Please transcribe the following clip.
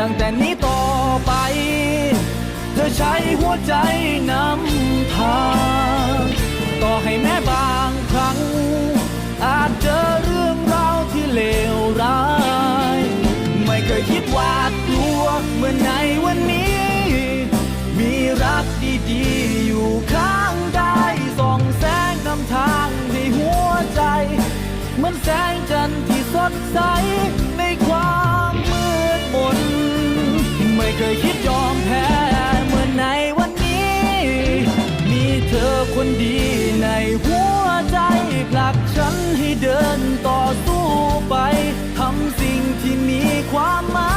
ตั้งแต่นี้ต่อไป เธอใช้หัวใจนำทางต่อให้แม้บางครั้ง อาจเจอเรื่องราวที่เลวร้าย ไม่เคยคิดหวาดกลัวเมื่อในวันนี้ มีรักดีๆอยู่ข้างกายส่องแสงนำทางให้หัวใจ เหมือนแสงจันทร์ที่สดใส เคยคิดยอมแพ้เมื่อในวันนี้ มีเธอคนดีในหัวใจผลักฉันให้เดินต่อสู้ไปทำสิ่งที่มีความหมาย